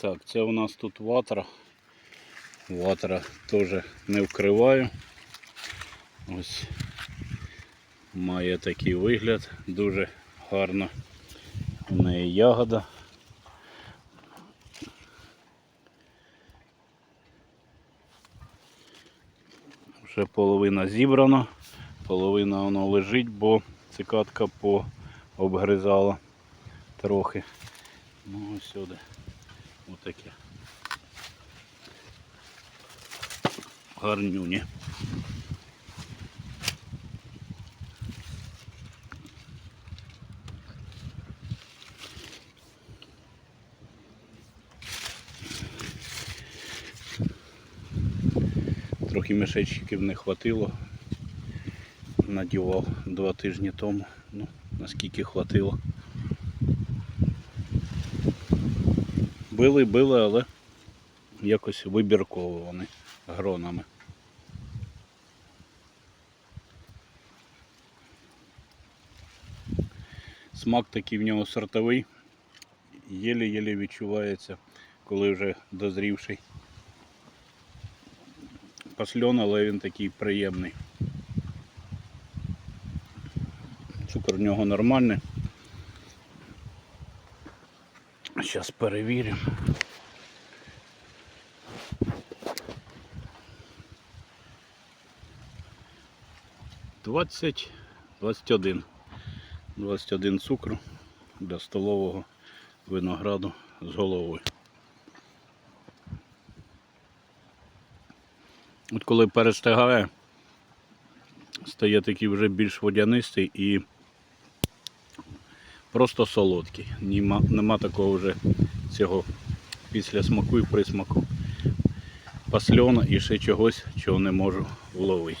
Так, це у нас тут ватра. Ватра теж не вкриваю. Ось має такий вигляд, дуже гарно. У неї ягода. Вже половина зібрана, половина воно лежить, бо цикатка пообгризала трохи. Ну ось сюди. Отаке. Гарнюні. Трохи мішечків не хватило. Надівав два тижні тому. Ну, наскільки хватило. Били, били, але якось вибірково вони гронами. Смак такий в нього сортовий, єлі-єлі відчувається, коли вже дозрівший. Пасльон, але він такий приємний. Цукор в нього нормальний. Зараз перевіримо. Двадцять, двадцять один. 21 цукру для столового винограду з головою. От коли перестигає, стає такий вже більш водянистий і просто солодкий. Нема, нема такого вже цього після смаку і присмаку пасльона і ще чогось, чого не можу вловити.